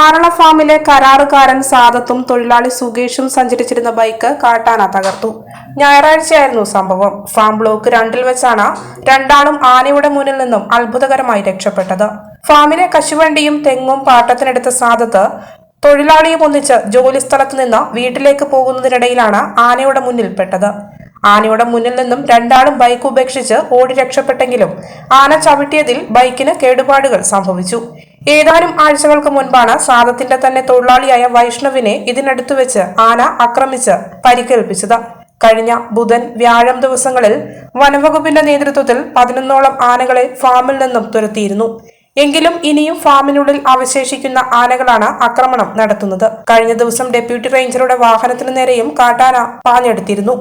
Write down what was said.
ആറള ഫാമിലെ കരാറുകാരൻ സാദത്തും തൊഴിലാളി സുകേഷും സഞ്ചരിച്ചിരുന്ന ബൈക്ക് കാട്ടാന തകർത്തു. ഞായറാഴ്ചയായിരുന്നു സംഭവം. ഫാം ബ്ലോക്ക് രണ്ടിൽ വെച്ചാണ് രണ്ടാളും ആനയുടെ മുന്നിൽ നിന്നും അത്ഭുതകരമായി രക്ഷപ്പെട്ടത്. ഫാമിലെ കശുവണ്ടിയും തെങ്ങും പാട്ടത്തിനെടുത്ത സാദത്ത് തൊഴിലാളിയും ഒന്നിച്ച് ജോലിസ്ഥലത്ത് നിന്ന് വീട്ടിലേക്ക് പോകുന്നതിനിടയിലാണ് ആനയുടെ മുന്നിൽ പെട്ടത്. ആനയുടെ മുന്നിൽ നിന്നും രണ്ടാളും ബൈക്ക് ഉപേക്ഷിച്ച് ഓടി രക്ഷപ്പെട്ടെങ്കിലും ആന ചവിട്ടിയതിൽ ബൈക്കിന് കേടുപാടുകൾ സംഭവിച്ചു. ഏതാനും ആഴ്ചകൾക്ക് മുൻപാണ് സാദത്തിന്റെ തന്നെ തൊഴിലാളിയായ വൈഷ്ണവിനെ ഇതിനടുത്തു വെച്ച് ആന ആക്രമിച്ച് പരിക്കേൽപ്പിച്ചത്. കഴിഞ്ഞ ബുധൻ വ്യാഴം ദിവസങ്ങളിൽ വനവകുപ്പിന്റെ നേതൃത്വത്തിൽ പതിനൊന്നോളം ആനകളെ ഫാമിൽ നിന്നും തുരത്തിയിരുന്നു. എങ്കിലും ഇനിയും ഫാമിനുള്ളിൽ അവശേഷിക്കുന്ന ആനകളാണ് ആക്രമണം നടത്തുന്നത്. കഴിഞ്ഞ ദിവസം ഡെപ്യൂട്ടി റേഞ്ചറുടെ വാഹനത്തിനു നേരെയും കാട്ടാന പാഞ്ഞെടുത്തിരുന്നു.